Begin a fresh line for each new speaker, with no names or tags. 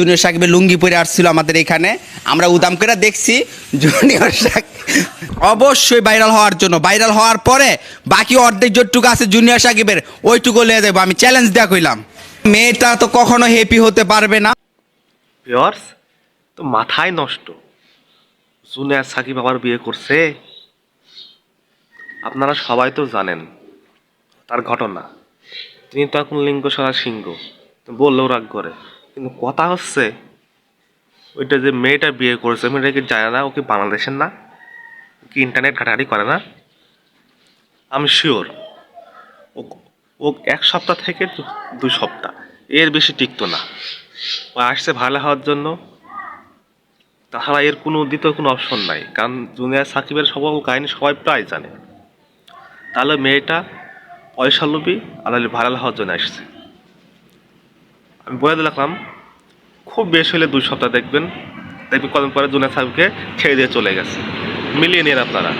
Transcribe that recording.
Junior সাকিবের লুঙ্গি পরে আসছিল আমাদের এখানে। আমরা উদাম করে দেখছি জুনিয়র সাকিব। অবশ্যই ভাইরাল হওয়ার জন্য। ভাইরাল হওয়ার পরে বাকি অর্ধেক যতটুকু আছে জুনিয়র সাকিবের, ওইটুকু লিয়ে দেবো। আমি চ্যালেঞ্জ দেওয়া কইলাম। মেয়েটা তো কখনো হ্যাপি হতে পারবে না।
ভিওর্স তো মাথায় নষ্ট। জুনিয়র সাকিব আবার বিয়ে করছে? আপনারা সবাই তো জানেন, তার ঘটনা। তিনি তো এখন লিঙ্গ সারা সিংহ। বললেও রাগ করে। কিন্তু কথা হচ্ছে, ওইটা যে মেয়েটা বিয়ে করেছে মেয়েটা কি জানে না, ও কি বাংলাদেশের না? কি ইন্টারনেট ঘাটাঘাটি করে না? আমি শিওর ও ও এক সপ্তাহ থেকে দুই সপ্তাহ, এর বেশি টিকতো না। ও আসছে ভালো হওয়ার জন্য, তাছাড়া এর কোনো দ্বিতীয় কোনো অপশন নাই, কারণ জুনিয়ার সাকিবের সকল কাহিনী সবাই প্রায় জানে। তাহলে মেয়েটা পয়সা লোভী আর ভাইরাল হওয়ার জন্য আসছে। আমি বলে দিলাম খুব বেশি হলে দুই সপ্তাহ দেখবেন। দেখবেন কদিন পরে জুনে সাহেবকে ছেড়ে দিয়ে চলে গেছে। মিলিয়ে নিন আপনারা।